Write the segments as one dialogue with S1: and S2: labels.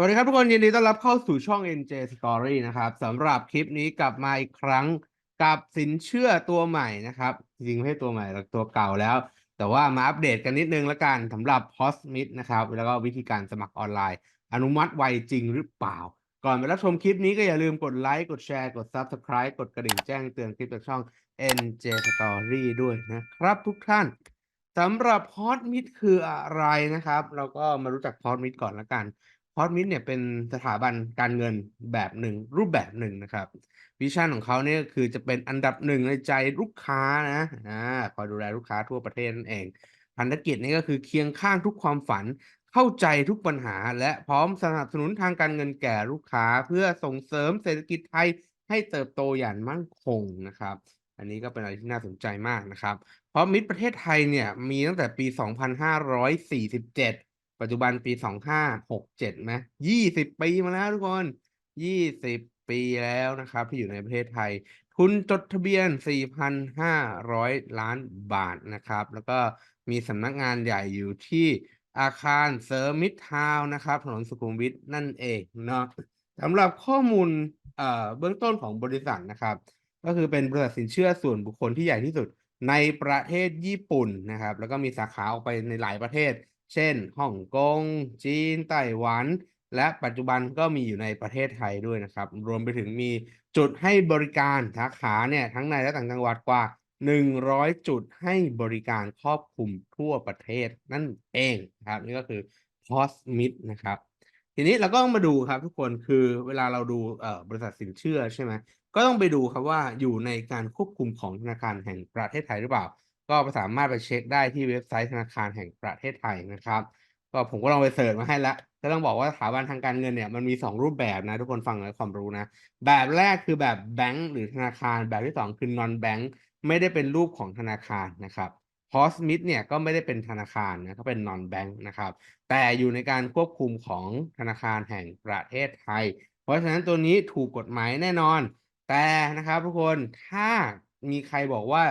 S1: วัสดีครับทุกคนยินดีต้อนรับเข้าสู่ช่อง NJ Story นะครับสำหรับคลิปนี้กลับมาอีกครั้งกับสินเชื่อตัวใหม่นะครับ จริงไม่ใช่ตัวใหม่หรอกตัวเก่าแล้ว แต่ว่ามาอัปเดตกันนิดนึงละกันสำหรับ p o s m i t นะครับ แล้วก็วิธีการสมัครออนไลน์ อนุมัติไวจริงหรือเปล่า ก่อนไปรับชมคลิปนี้ก็อย่าลืมกดไลค์กดแชร์กด Subscribe กดกระดิ่งแจ้งเตือนคลิปจากช่อง NJ Story ด้วยนะครับทุกท่านสำหรับ p o s m i t คืออะไรนะครับ เราก็มารู้จัก p o s m i t ก่อนละกัน อ s มิ t เนี่ยเป็นสถาบันการเงินแบบหนึ่งรูปแบบหนึ่งนะครับวิชั่นของเขาเนี่ยคือจะเป็นอันดับหนึ่งในใจลูกค้านะอ่าคอยดูแลลูกค้าทั่วประเทศนั่นเองพันธกิจนี่ก็คือเคียงข้างทุกความฝันเข้าใจทุกปัญหา และพร้อมสนับสนุนทางการเงินแก่ลูกค้า เพื่อส่งเสริมเศรษฐกิจไทยให้เติบโตอย่างมั่นคงนะครับ อันนี้ก็เป็นอะไรที่น่าสนใจมากนะครับ เพราะมิตรประเทศไทยเนี่ยมีตั้งแต่ปี 2547 ปัจจุบันปี2567ไหม20ปีมาแล้วทุกคน20ปีแล้วนะครับ ที่อยู่ในประเทศไทย ทุนจดทะเบียน 4,500 ล้านบาทนะครับ แล้วก็มีสำนักงานใหญ่อยู่ที่อาคารเสริมมิตรทาวน์นะครับถนนสุขุมวิทนั่นเองเนาะสำหรับข้อมูลเอ่อเบื้องต้นของบริษัทนะครับ ก็คือเป็นบริษัทสินเชื่อส่วนบุคคลที่ใหญ่ที่สุดในประเทศญี่ปุ่นนะครับ แล้วก็มีสาขาออกไปในหลายประเทศ เช่นฮ่องกง จีน ไต้หวัน และปัจจุบันก็มีอยู่ในประเทศไทยด้วยนะครับ รวมไปถึงมีจุดให้บริการสาขาเนี่ยทั้งในและต่างจังหวัดกว่า 100 จุดให้บริการครอบคลุมทั่วประเทศนั่นเองครับนี่ก็คือ p o s m i t นะครับ ทีนี้เราก็ต้องมาดูครับทุกคนคือเวลาเราดูบริษัทสินเชื่อใช่ไหมก็ต้องไปดูครับว่าอยู่ในการควบคุมของธนาคารแห่งประเทศไทยหรือเปล่า ก็สามารถไปเช็คได้ที่เว็บไซต์ธนาคารแห่งประเทศไทยนะครับ ก็ผมก็ลองไปเสิร์ชมาให้แล้วก็ต้องบอกว่าสถาบันทางการเงินเนี่ยมันมี 2 รูปแบบนะ ทุกคนฟังแล้วความรู้นะ แบบแรกคือแบบแบงก์หรือธนาคาร แบบที่ 2 คือ non bank ไม่ได้เป็นรูปของธนาคารนะครับ p o s m i t เนี่ยก็ไม่ได้เป็นธนาคารนะก็เป็น non bank นะครับ แต่อยู่ในการควบคุมของธนาคารแห่งประเทศไทย เพราะฉะนั้นตัวนี้ถูกกฎหมายแน่นอน แต่นะครับทุกคนถ้ามีใครบอกว่า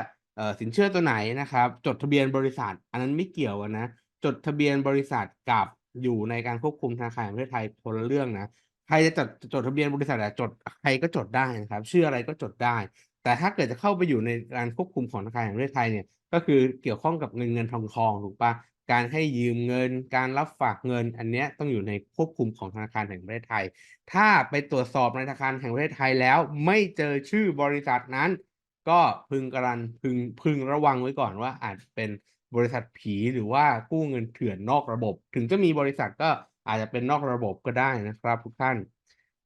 S1: สินเชื่อตัวไหนนะครับ จดทะเบียนบริษัท อันนั้นไม่เกี่ยวกันนะ จดทะเบียนบริษัทกับอยู่ในการควบคุมธนาคารแห่งประเทศไทยคนละเรื่องนะใครจะจดจดทะเบียนบริษัทอะจดใครก็จดได้นะครับ ชื่ออะไรก็จดได้ แต่ถ้าเกิดจะเข้าไปอยู่ในการควบคุมของธนาคารแห่งประเทศไทยเนี่ยก็คือเกี่ยวข้องกับเงินเงินทองทองถูกปะการให้ยืมเงิน การรับฝากเงิน อันเนี้ยต้องอยู่ในควบคุมของธนาคารแห่งประเทศไทย ถ้าไปตรวจสอบในธนาคารแห่งประเทศไทยแล้วไม่เจอชื่อบริษัทนั้น ก็พึงการันพึงพึงระวังไว้ก่อนว่าอาจเป็นบริษัทผีหรือว่ากู้เงินเถื่อนนอกระบบ ถึงจะมีบริษัทก็อาจจะเป็นนอกระบบก็ได้นะครับทุกท่าน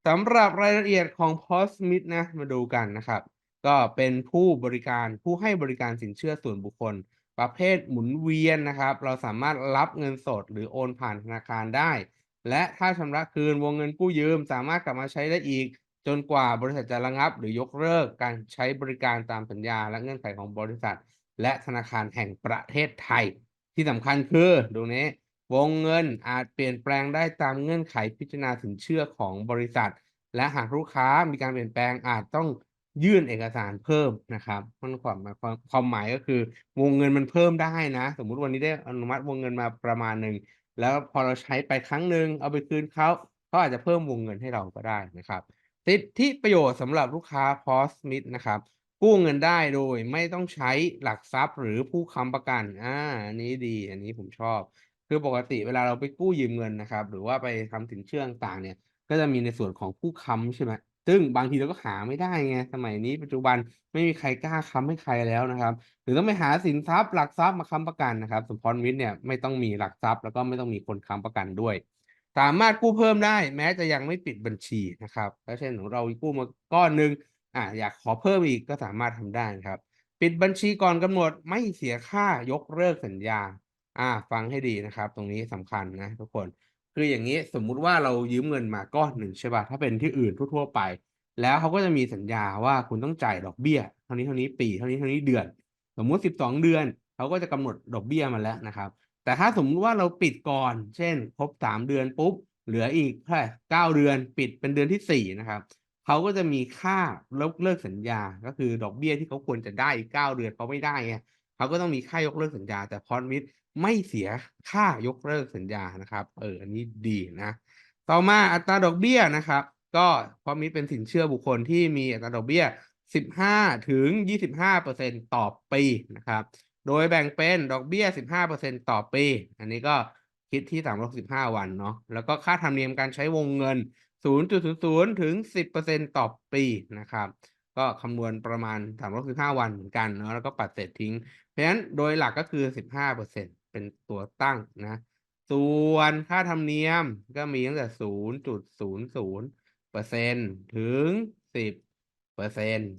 S1: สำหรับรายละเอียดของ p o s m i t นะมาดูกันนะครับ ก็เป็นผู้บริการผู้ให้บริการสินเชื่อส่วนบุคคล ประเภทหมุนเวียนนะครับ เราสามารถรับเงินสดหรือโอนผ่านธนาคารได้ และถ้าชำระคืนวงเงินกู้ยืมสามารถกลับมาใช้ได้อีก จนกว่าบริษัทจะระงับ หรือยกเลิกการใช้บริการตามสัญญา และเงื่อนไขของบริษัท และธนาคารแห่งประเทศไทย ที่สำคัญคือดูนี้วงเงินอาจเปลี่ยนแปลงได้ตามเงื่อนไขพิจารณาสินเชื่อของบริษัท และหากลูกค้ามีการเปลี่ยนแปลงอาจต้องยื่นเอกสารเพิ่มนะครับมันความหมายความความหมายก็คือ วงเงินมันเพิ่มได้นะ สมมุติวันนี้ได้อนุมัติวงเงินมาประมาณหนึ่งแล้วพอเราใช้ไปครั้งหนึ่งเอาไปคืนเขาเขาอาจจะเพิ่มวงเงินให้เราก็ได้นะครับ สิทธิประโยชน์สำหรับลูกค้า p o s m i t นะครับ กู้เงินได้โดยไม่ต้องใช้หลักทรัพย์หรือผู้ค้ำประกันอ่าอันนี้ดี อันนี้ผมชอบ คือปกติเวลาเราไปกู้ยืมเงินนะครับ หรือว่าไปทำสินเชื่อต่างเนี่ย ก็จะมีในส่วนของผู้ค้ำใช่ไหมซึ่งบางทีเราก็หาไม่ได้ไงสมัยนี้ปัจจุบันไม่มีใครกล้าค้ำให้ใครแล้วนะครับหรือต้องไปหาสินทรัพย์หลักทรัพย์มาค้ำประกันนะครับ สมพรมิตรเนี่ยไม่ต้องมีหลักทรัพย์แล้วก็ไม่ต้องมีคนค้ำประกันด้วย สามารถกู้เพิ่มได้ แม้จะยังไม่ปิดบัญชีนะครับถ้าเช่นของเรากู้มาก้อนหนึ่งอ่าอยากขอเพิ่มอีกก็สามารถทำได้ครับ ปิดบัญชีก่อนกำหนดไม่เสียค่ายกเลิกสัญญา อ่า ฟังให้ดีนะครับ ตรงนี้สำคัญนะทุกคน คืออย่างนี้สมมุติว่าเรายืมเงินมาก้อนหนึ่งใช่ป่ะถ้าเป็นที่อื่นทั่วๆไป แล้วเขาก็จะมีสัญญาว่าคุณต้องจ่ายดอกเบี้ย เท่านี้เท่านี้ปี เท่านี้เท่านี้เดือน สมมุติสิบสองเดือนเขาก็จะกำหนดดอกเบี้ยมาแล้วนะครับ แต่ถ้าสมมติว่าเราปิดก่อน เช่น ครบสามเดือนปุ๊บ เหลืออีกเท่เก้าเดือนปิดเป็นเดือนที่สี่นะครับเขาก็จะมีค่ายกเลิกสัญญา ก็คือดอกเบี้ยที่เขาควรจะได้อีกเก้าเดือนเขาไม่ได้ไงเขาก็ต้องมีค่ายกเลิกสัญญา แต่พอมิตรไม่เสียค่ายกเลิกสัญญานะครับ เอออันนี้ดีนะ ต่อมาอัตราดอกเบี้ยนะครับ ก็พราะมีเป็นสินเชื่อบุคคลที่มีอัตราดอกเบี้ย 15ถึง25%ต่อปีนะครับ โดยแบ่งเป็นดอกเบี้ย 15%ต่อปี อันนี้ก็คิดที่ 365 วันเนาะ แล้วก็ค่าธรรมเนียมการใช้วงเงิน 0.00 ถึง 10%ต่อปีนะครับ ก็คำนวณประมาณ 365 วันเหมือนกันเนาะ แล้วก็ปัดเศษทิ้ง เพราะฉะนั้นโดยหลักก็คือ 15%เป็นตัวตั้งนะ ส่วนค่าธรรมเนียมก็มีตั้งแต่ 0.00%ถึง 10%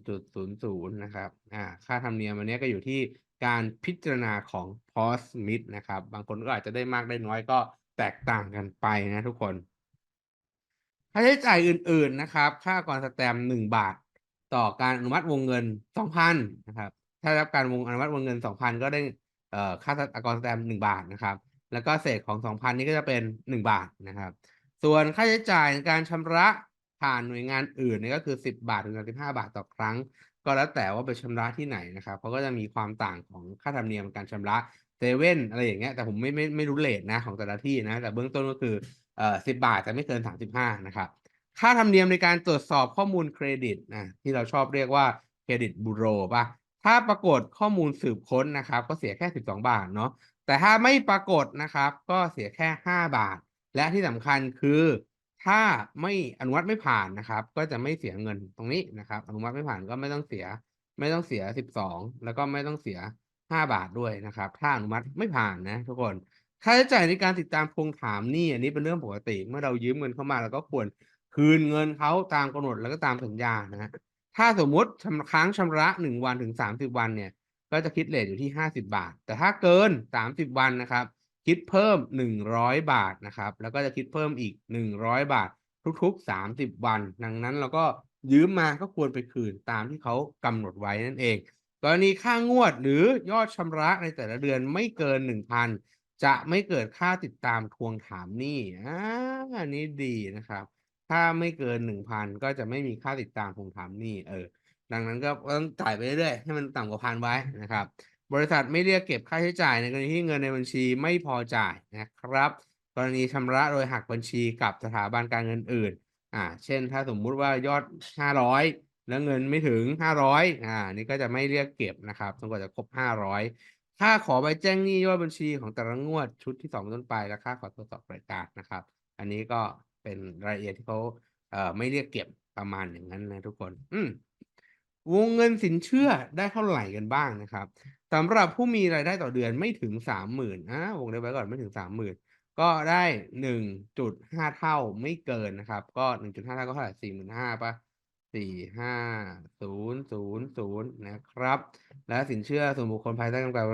S1: 0.00นะครับ อ่า ค่าธรรมเนียมอันนี้ก็อยู่ที่ การพิจารณาของ Post Smith นะครับ บางคนก็อาจจะได้มากได้น้อยก็แตกต่างกันไปนะทุกคนค่าใช้จ่ายอื่น ๆนะครับ ค่ากรสแตมป์1บาท ต่อการอนุมัติวงเงิน2,000นนะครับ ถ้ารับการวงอนุมัติวงเงิน2,000ก็ได้เอ่อค่าอากรสแตมป์1บาทนะครับ แล้วก็เศษของ2,000นี้ก็จะเป็น1บาทนะครับ ส่วนค่าใช้จ่ายในการชำระผ่านหน่วยงานอื่นนี่ก็คือ10บาทถึง35บาทต่อครั้ง ก็แล้วแต่ว่าไปชำระที่ไหนนะครับเขาก็จะมีความต่างของค่าธรรมเนียมการชำระเซเว่นอะไรอย่างเงี้ยแต่ผมไม่ไม่ไม่รู้เรตนะของแต่ละที่นะแต่เบื้องต้นก็คือเอ่อ10บาทแต่ไม่เกิน35นะครับค่าธรรมเนียมในการตรวจสอบข้อมูลเครดิตนะที่เราชอบเรียกว่าเครดิตบูโรเปล่าถ้าปรากฏข้อมูลสืบค้นนะครับ ก็เสียแค่ 12 บาทเนาะแต่ถ้าไม่ปรากฏนะครับ ก็เสียแค่ 5 บาท และที่สำคัญคือ ถ้าไม่อนุมัติไม่ผ่านนะครับ ก็จะไม่เสียเงินตรงนี้นะครับ อนุมัติไม่ผ่านก็ไม่ต้องเสีย ไม่ต้องเสีย12แล้วก็ไม่ต้องเสีย5บาทด้วยนะครับ ถ้าอนุมัติไม่ผ่านนะ ทุกคนค่าใช้จ่ายในการติดตามทวงถามนี้อันนี้เป็นเรื่องปกติ เมื่อเรายืมเงินเข้ามาเราก็ควรคืนเงินเขาตามกำหนดแล้วก็ตามสัญญานะครับถ้าสมมุติชำค้างชำระ1วันถึง30วันเนี่ย ก็จะคิดเรทอยู่ที่50บาท แต่ถ้าเกิน30วันนะครับ คิดเพิ่ม 100 บาทนะครับ แล้วก็จะคิดเพิ่มอีก 100 บาท ทุกๆ 30 วัน ดังนั้นเราก็ยืมมาก็ควรไปคืนตามที่เขากำหนดไว้นั่นเองกรณีค่างวดหรือยอดชำระในแต่ละเดือนไม่เกิน 1,000 จะไม่เกิดค่าติดตามทวงถามหนี้อ่าอันนี้ดีนะครับ ถ้าไม่เกิน 1,000 ก็จะไม่มีค่าติดตามทวงถามหนี้เออดังนั้นก็ต้องจ่ายไปเรื่อยๆให้มันต่ำกว่า1,000ไว้นะครับ บริษัทไม่เรียกเก็บค่าใช้จ่ายในกรณีที่เงินในบัญชีไม่พอจ่ายนะครับ กรณีชำระโดยหักบัญชีกับสถาบันการเงินอื่น อ่า เช่น ถ้าสมมุติว่ายอด 500 แล้วเงินไม่ถึง 500อ่า นี่ก็จะไม่เรียกเก็บนะครับจนกว่าจะครบ 500ค่าขอใบแจ้งหนี้ยอดบัญชีของแต่ละงวดชุดที่2ต้นไปและค่าขอตรวจสอบรายการนะครับ อันนี้ก็เป็นรายละเอียดที่เขาเอ่อไม่เรียกเก็บประมาณอย่างงั้นนะทุกคน อืม วงเงินสินเชื่อได้เท่าไหร่กันบ้างนะครับสำหรับผู้มีรายได้ต่อเดือนไม่ถึง30,000อาวงเล็บไว้ก่อนไม่ถึง30,000ก็ได้1.5เท่าไม่เกินนะครับ ก็1.5เท่าก็เท่าไร45,000เปล่ห้า45000นย์ศูนย์นะครับ และสินเชื่อส่วนบุคคลภายใต้กำกับ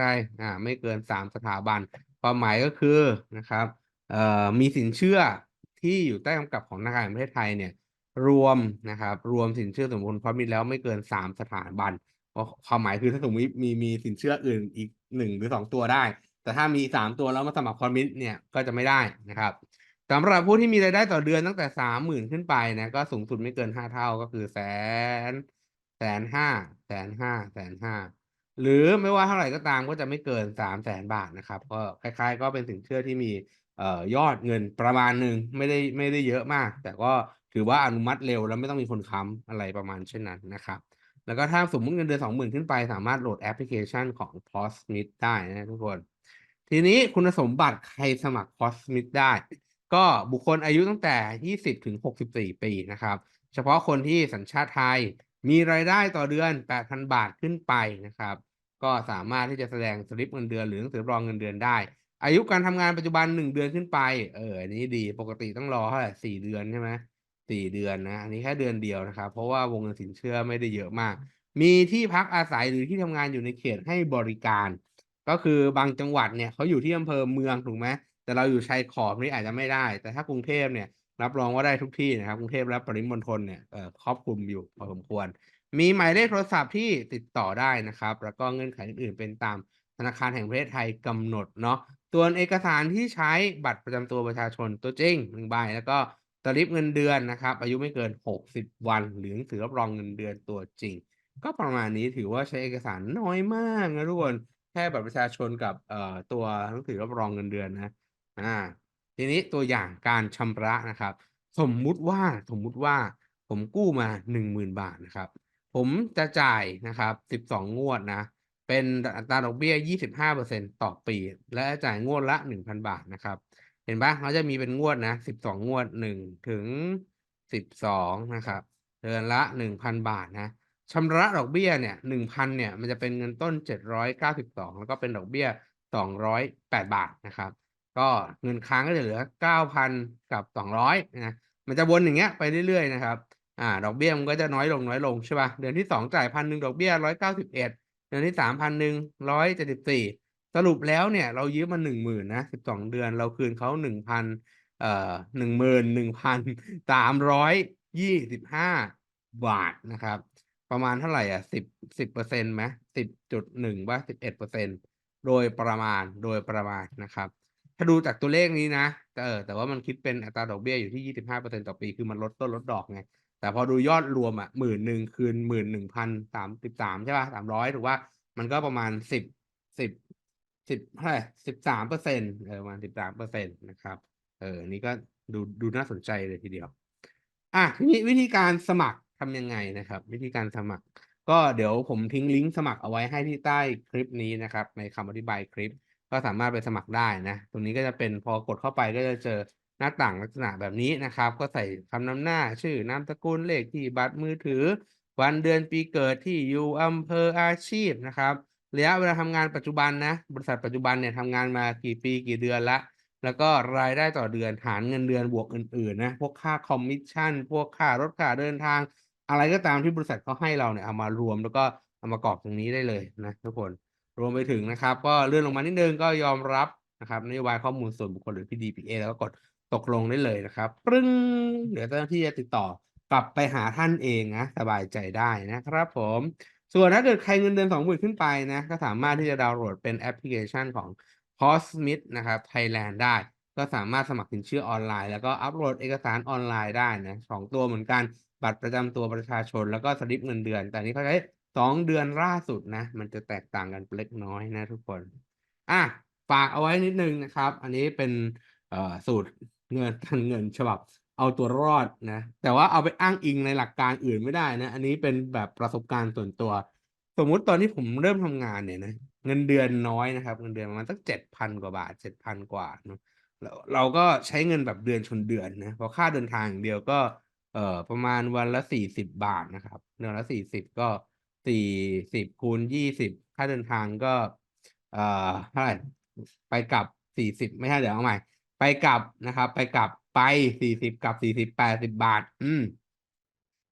S1: ใดๆอ่าไม่เกิน3สถาบัน ความหมายก็คือนะครับเอ่อมีสินเชื่อที่อยู่ใต้กำกับของธนาคารแห่งประเทศไทยเนี่ย รวมนะครับ รวมสินเชื่อส่วนบุคคลพร้อมมิตแล้วไม่เกิน3สถาบันก็ความหมายคือถ้าสมมติมีมีสินเชื่ออื่นอีก1หรือ2ตัวได้ แต่ถ้ามี3ตัวแล้วมาสมัครพร้อมมิตเนี่ยก็จะไม่ได้นะครับสำหรับผู้ที่มีรายได้ต่อเดือนตั้งแต่30,000ขึ้นไปนะก็สูงสุดไม่เกิน5เท่าก็คือ100,000 150,000 150,000 150,000หรือไม่ว่าเท่าไหร่ก็ตามก็จะไม่เกิน300,000บาทนะครับก็คล้าย ๆ ก็เป็นสินเชื่อที่มีเอ่อยอดเงินประมาณหนึ่งไม่ได้ไม่ได้เยอะมาก แต่ก็ ถือว่าอนุมัติเร็วแล้วไม่ต้องมีคนค้ำอะไรประมาณเช่นนั้นนะครับ แล้วก็ถ้าสมมติเงินเดือน20,000ขึ้นไป สามารถโหลดแอปพลิเคชันของ p o s t m i t ได้นะทุกคน ทีนี้คุณสมบัติใครสมัคร p o s t m i t ได้ ก็บุคคลอายุตั้งแต่ 20 ถึง 64 ปีนะครับ เฉพาะคนที่สัญชาติไทยมีรายได้ต่อเดือน 8,000 บาทขึ้นไปนะครับ ก็สามารถที่จะแสดงสลิปเงินเดือนหรือหนังสือรองเงินเดือนได้ อายุการทำงานปัจจุบัน 1 เดือนขึ้นไป เอออันนี้ดี ปกติต้องรอเท่าไร4เดือนใช่ไหม 4เดือนนะอันนี้แค่เดือนเดียวนะครับ เพราะว่าวงเงินสินเชื่อไม่ได้เยอะมาก มีที่พักอาศัยหรือที่ทำงานอยู่ในเขตให้บริการ ก็คือบางจังหวัดเนี่ยเขาอยู่ที่อำเภอเมืองถูกไหมแต่เราอยู่ชายขอบนี่อาจจะไม่ได้ แต่ถ้ากรุงเทพเนี่ยรับรองว่าได้ทุกที่นะครับ กรุงเทพและปริมณฑลเนี่ยเอ่อครอบคลุมอยู่พอสมควร มีหมายเลขโทรศัพท์ที่ติดต่อได้นะครับ แล้วก็เงื่อนไขอื่นๆเป็นตามธนาคารแห่งประเทศไทยกำหนดเนาะส่วนเอกสารที่ใช้บัตรประจำตัวประชาชนตัวจริง1ใบแล้วก็ สลิปเงินเดือนนะครับ อายุไม่เกิน 60 วัน หรือหนังสือรับรองเงินเดือนตัวจริง ก็ประมาณนี้ถือว่าใช้เอกสารน้อยมากนะทุกคนแค่บัตรประชาชนกับเอ่อตัวหนังสือรับรองเงินเดือนนะอ่าทีนี้ตัวอย่างการชำระนะครับ สมมุติว่าสมมุติว่าผมกู้มาหนึ่งหมื่นบาทนะครับ ผมจะจ่ายนะครับสิบสองงวดนะ เป็นอัตราดอกเบี้ยยี่สิบห้าเปอร์เซ็นต่อปี และจ่ายงวดละหนึ่งพันบาทนะครับ เห็นปะเขาจะมีเป็นงวดนะสิบสองงวดหนึ่งถึงสิบสองนะครับ เดือนละหนึ่งพันบาทนะชำระดอกเบี้ยเนี่ยหนึ่งพันเนี่ยมันจะเป็นเงินต้นเจ็ดร้อยเก้าสิบสองแล้วก็เป็นดอกเบี้ยสองร้อยแปดบาทนะครับ ก็เงินค้างก็จะเหลือเก้าพันกับสองร้อยนะมันจะวนอย่างเงี้ยไปเรื่อยๆนะครับอ่าดอกเบี้ยมันก็จะน้อยลงน้อยลงใช่ป่ะเดือนที่สองจ่ายพันหนึ่งดอกเบี้ยร้อยเก้าสิบเอ็ดเดือนที่สามพันหนึ่งร้อยเจ็ดสิบสี่ สรุปแล้วเนี่ยเรายืมมาหนึ่งหมื่นนะสิบสองเดือน เราคืนเขาหนึ่งพันเอ่อหนึ่งหมื่นหนึ่งพันสามร้อยยี่สิบห้าบาทนะครับ ประมาณเท่าไหร่อะสิบสิบเปอร์เซ็นต์ไหมสิบจุดหนึ่งว่าสิบเอ็ดเปอร์เซ็นโดยประมาณโดยประมาณนะครับ ถ้าดูจากตัวเลขนี้นะเออแต่ว่ามันคิดเป็นอัตราดอกเบี้ยอยู่ที่ยี่สิบห้าเปอร์เซ็นต์ต่อปีคือมันลดต้นลดดอกไงแต่พอดูยอดรวมอะหมื่นหนึ่งคืนหมื่นหนึ่งพันสามสิบสามใช่ป่ะสามร้อยถูกว่ามันก็ประมาณสิบสิบ สิบเท่าไหร่สิบสามเปอร์เซ็นต์เออประมาณสิบสามเปอร์เซ็นต์นะครับ เออนี่ก็ดูดูน่าสนใจเลยทีเดียว อะทีนี้วิธีการสมัครทำยังไงนะครับ วิธีการสมัคร ก็เดี๋ยวผมทิ้งลิงก์สมัครเอาไว้ให้ที่ใต้คลิปนี้นะครับ ในคำอธิบายคลิป ก็สามารถไปสมัครได้นะ ตรงนี้ก็จะเป็นพอกดเข้าไปก็จะเจอหน้าต่างลักษณะแบบนี้นะครับ ก็ใส่คำนำหน้าชื่อนามสกุลเลขที่บัตรมือถือ วันเดือนปีเกิดที่อยู่อำเภออาชีพนะครับ ระยะเวลาทำงานปัจจุบันนะ บริษัทปัจจุบันเนี่ยทำงานมากี่ปีกี่เดือนละ แล้วก็รายได้ต่อเดือนหารเงินเดือนบวกอื่นๆนะ พวกค่าคอมมิชชั่น พวกค่ารถค่าเดินทาง อะไรก็ตามที่บริษัทเขาให้เราเนี่ยเอามารวมแล้วก็เอามากรอกตรงนี้ได้เลยนะทุกคน รวมไปถึงนะครับ ก็เลื่อนลงมานิดนึงก็ยอมรับนะครับนโยบายข้อมูลส่วนบุคคลหรือ PDPA แล้วก็กดตกลงได้เลยนะครับปรึ้งเดี๋ยวเจ้าหน้าที่จะติดต่อกลับไปหาท่านเองนะสบายใจได้นะครับผม ส่วนถ้าเกิดใครเงินเดือนสองหมื่นขึ้นไปนะก็สามารถที่จะดาวน์โหลดเป็นแอปพลิเคชันของ Cosmith นะครับ Thailand ได้ ก็สามารถสมัครสินเชื่อออนไลน์ แล้วก็อัปโหลดเอกสารออนไลน์ได้นะสองตัวเหมือนกันบัตรประจำตัวประชาชน แล้วก็สลิปเงินเดือน แต่นี้เขาใช้สองเดือนล่าสุดนะ มันจะแตกต่างกันเล็กน้อยนะทุกคนอะฝากเอาไว้นิดนึงนะครับ อันนี้เป็นสูตรเงินการเงินฉบับ เอาตัวรอดนะ แต่ว่าเอาไปอ้างอิงในหลักการอื่นไม่ได้นะ อันนี้เป็นแบบประสบการณ์ส่วนตัว สมมุติตอนที่ผมเริ่มทำงานเนี่ยนะเงินเดือนน้อยนะครับ เงินเดือนประมาณสักเจ็ดพันกว่าบาทเจ็ดพันกว่าเนอะเราเราก็ใช้เงินแบบเดือนชนเดือนนะเพราะค่าเดินทางอย่างเดียวก็เอ่อประมาณวันละสี่สิบบาทนะครับเดือนละสี่สิบก็สี่สิบคูณยี่สิบค่าเดินทางก็ เอ่อเท่าไหร่ไปกลับสี่สิบไม่ใช่เดี๋ยวเอาใหม่ ไปกลับนะครับ ไปกลับ ไปสี่สิบกับสี่สิบแปดสิบบาท อืม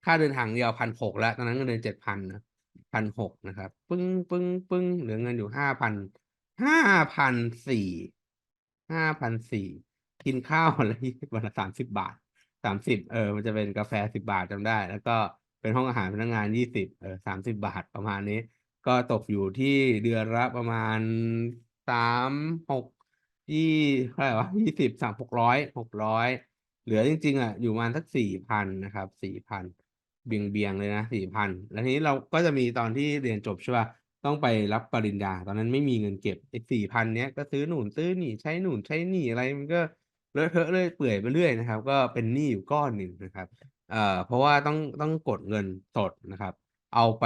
S1: ค่าเดินทางเดียวพันหกแล้วตอนนั้นเงินเดือนเจ็ดพันนะพันหกนะครับ ปึ้งปึ้งปึ้งเหลือเงินอยู่ห้าพันห้าพันสี่ห้าพันสี่กินข้าววันละวันละสามสิบบาทสามสิบเออ มันจะเป็นกาแฟสิบบาทจำได้ แล้วก็เป็นห้องอาหารพนักงานยี่สิบเออสามสิบาทประมาณนี้ ก็ตกอยู่ที่เดือนละประมาณสามหก ยี่เท่าไหร่วะยี่สิบสามหกร้อยหกร้อยเหลือจริง ๆอะอยู่ประมาณสักสี่พันนะครับสี่พันเบียงเบียงเลยนะสี่พันแล้วทีนี้เราก็จะมีตอนที่เรียนจบใช่ป่ะต้องไปรับปริญญา ตอนนั้นไม่มีเงินเก็บไอ้สี่พันเนี้ยก็ซื้อหนุนซื้อหนี่ใช้หนุนใช้หนี่อะไรมันก็เลอะเทอะเลยเปื่อยไปเรื่อยนะครับ ก็เป็นหนี้อยู่ก้อนหนึ่งนะครับเอ่อเพราะว่าต้องต้องกดเงินสดนะครับ เอาไป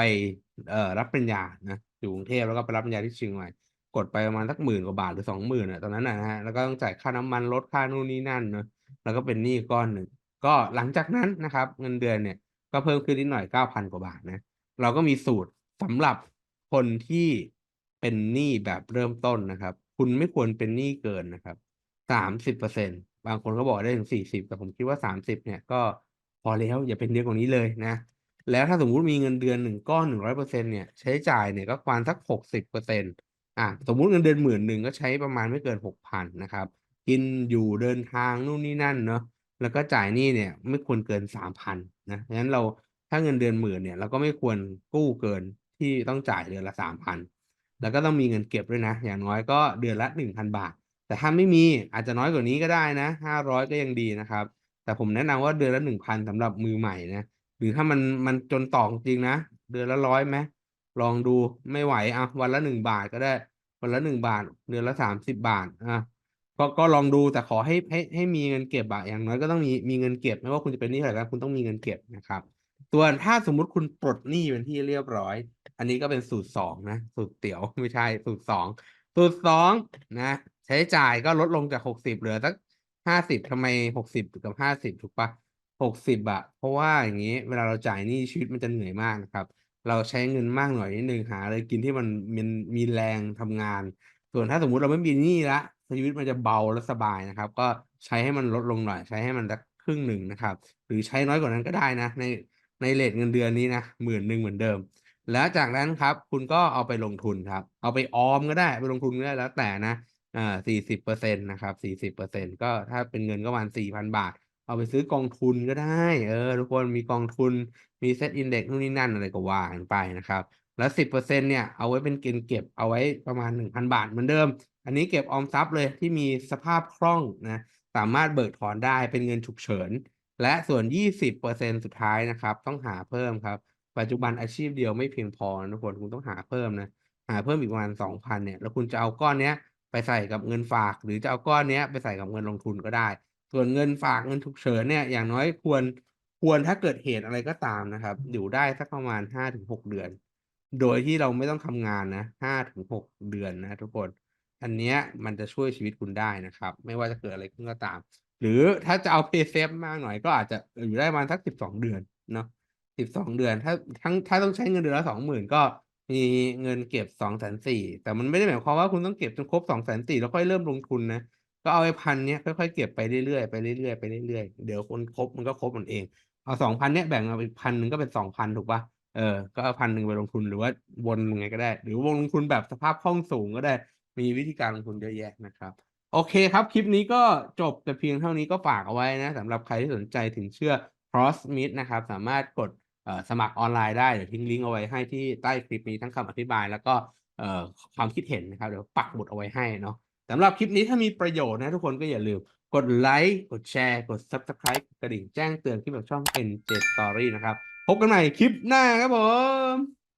S1: เอ่อรับปริญญานะอยู่กรุงเทพแล้วก็ไปรับปริญญาที่เชียงใหม่ กดไปประมาณสักหมื่นกว่าบาทหรือสองหมื่นอะตอนนั้นนะฮะแล้วก็ต้องจ่ายค่าน้ำมันรถค่านู่นนี่นั่นเนอะแล้วก็เป็นหนี้ก้อนหนึ่งก็หลังจากนั้นนะครับ เงินเดือนเนี่ย ก็เพิ่มขึ้นนิดหน่อยเก้าพันกว่าบาทนะเราก็มีสูตรสำหรับคนที่เป็นหนี้แบบเริ่มต้นนะครับ คุณไม่ควรเป็นหนี้เกินนะครับสามสิบเปอร์เซ็นบางคนก็บอกได้ถึงสี่สิบแต่ผมคิดว่าสามสิบเนี่ยก็พอแล้วอย่าเป็นเยอะกว่านี้เลยนะแล้วถ้าสมมุติมีเงินเดือนหนึ่งก้อนหนึ่งร้อยเปอร์เซ็นเนี่ยใช้จ่ายเนี่ยก็ประมาณสักหกสิบเปอร์เซ็นต อะสมมุติเงินเดือนหมื่นหนึ่งก็ใช้ประมาณไม่เกินหกพันนะครับ กินอยู่เดินทางนู่นนี่นั่นเนาะแล้วก็จ่ายหนี้เนี่ยไม่ควรเกินสามพันนะฉะนั้นเราถ้าเงินเดือนหมื่นเนี่ยเราก็ไม่ควรกู้เกินที่ต้องจ่ายเดือนละสามพันแล้วก็ต้องมีเงินเก็บด้วยนะ อย่างน้อยก็เดือนละหนึ่งพันบาท แต่ถ้าไม่มีอาจจะน้อยกว่านี้ก็ได้นะห้าร้อยก็ยังดีนะครับ แต่ผมแนะนำว่าเดือนละหนึ่งพันสำหรับมือใหม่นะหรือถ้ามันมันจนต่อจริงนะ เดือนละร้อยไหม ลองดูไม่ไหวอะวันละหนึ่งบาทก็ได้ วันละหนึ่งบาทเดือนละสามสิบบาทอะก็ก็ลองดูแต่ขอให้ให้ให้มีเงินเก็บอะอย่างน้อยก็ต้องมีมีเงินเก็บ ไม่ว่าคุณจะเป็นหนี้เท่าไรก็คุณต้องมีเงินเก็บนะครับส่วนถ้าสมมุติคุณปลดหนี้เป็นที่เรียบร้อย อันนี้ก็เป็นสูตรสองนะ สูตรเตี๋ยวไม่ใช่สูตรสองสูตรสองนะ ใช้จ่ายก็ลดลงจากหกสิบเหลือสักห้าสิบทำไมหกสิบกับห้าสิบถูกปะหกสิบอะเพราะว่าอย่างนี้ เวลาเราจ่ายหนี้ชีวิตมันจะเหนื่อยมากนะครับ เราใช้เงินมากหน่อยนิดนึงหาอะไรกินที่มันมันมีแรงทำงาน ส่วนถ้าสมมุติเราไม่มีหนี้ละชีวิตมันจะเบาและสบายนะครับ ก็ใช้ให้มันลดลงหน่อย ใช้ให้มันสักครึ่งหนึ่งนะครับ หรือใช้น้อยกว่านั้นก็ได้นะ ในในเรทเงินเดือนนี้นะหมื่นหนึ่งเหมือนเดิม แล้วจากนั้นครับ คุณก็เอาไปลงทุนครับ เอาไปออมก็ได้ไปลงทุนก็ได้แล้วแต่นะอ่าสี่สิบเปอร์เซ็นต์นะครับสี่สิบเปอร์เซ็นต์ก็ถ้าเป็นเงินก็ประมาณสี่พันบาท เอาไปซื้อกองทุนก็ได้ เออ ทุกคนมีกองทุนมีเซ็ตอินเด็กซ์นู่นนี่นั่นอะไรก็ว่ากันไปนะครับ แล้วสิบเปอร์เซ็นเนี่ยเอาไว้เป็นเก็นเก็บเอาไว้ประมาณหนึ่งพันบาทเหมือนเดิม อันนี้เก็บออมทรัพย์เลยที่มีสภาพคล่องนะสามารถเบิกถอนได้เป็นเงินฉุกเฉิน และส่วนยี่สิบเปอร์เซ็นสุดท้ายนะครับ ต้องหาเพิ่มครับ ปัจจุบันอาชีพเดียวไม่เพียงพอทุกคนคุณต้องหาเพิ่มนะหาเพิ่มอีกประมาณสองพันเนี่ยแล้วคุณจะเอาก้อนเนี้ยไปใส่กับเงินฝาก หรือจะเอาก้อนเนี้ยไปใส่กับเงินลงทุนก็ได้ ส่วนเงินฝากเงินฉุกเฉินเนี่ยอย่างน้อยควรควรถ้าเกิดเหตุอะไรก็ตามนะครับ อยู่ได้สักประมาณห้าถึงหกเดือน โดยที่เราไม่ต้องทำงานนะห้าถึงหกเดือนนะทุกคน อันเนี้ยมันจะช่วยชีวิตคุณได้นะครับ ไม่ว่าจะเกิดอะไรขึ้นก็ตาม หรือถ้าจะเอาเพย์เซฟมากหน่อยก็อาจจะอยู่ได้ประมาณสักสิบสองเดือนเนาะสิบสองเดือน ถ้าทั้งถ้าต้องใช้เงินเดือนละสองหมื่นก็มีเงินเก็บสองแสนสี่แต่มันไม่ได้หมายความว่าคุณต้องเก็บจนครบสองแสนสี่แล้วค่อยเริ่มลงทุนนะ ก็เอาไอ้พันเนี้ยค่อยๆเก็บไปเรื่อยๆไปเรื่อยๆไปเรื่อยๆเดี๋ยวคนครบมันก็ครบมันเองเอาสองพันเนี้ยแบ่งเอาไปพันหนึ่งก็เป็นสองพันถูกปะเออก็เอาพันหนึ่งไปลงทุนหรือว่าวนยังไงก็ได้ หรือวงลงทุนแบบสภาพคล่องสูงก็ได้ มีวิธีการลงทุนเยอะแยะนะครับโอเคครับ คลิปนี้ก็จบแต่เพียงเท่านี้ก็ฝากเอาไว้นะสำหรับใครที่สนใจถึงเชื่อ Crossmeet นะครับ สามารถกดสมัครออนไลน์ได้ เดี๋ยวทิ้งลิงก์เอาไว้ให้ที่ใต้คลิปนี้ทั้งคำอธิบาย แล้วก็ความคิดเห็นนะครับ เดี๋ยวปักหมุดเอาไว้ให้เนาะ สำหรับคลิปนี้ถ้ามีประโยชน์นะทุกคนก็อย่าลืม กดไลค์กดแชร์กด Subscribe กดกระดิ่งแจ้งเตือนคลิปแบบช่อง NJ Story นะครับ พบกันใหม่คลิปหน้าครับผม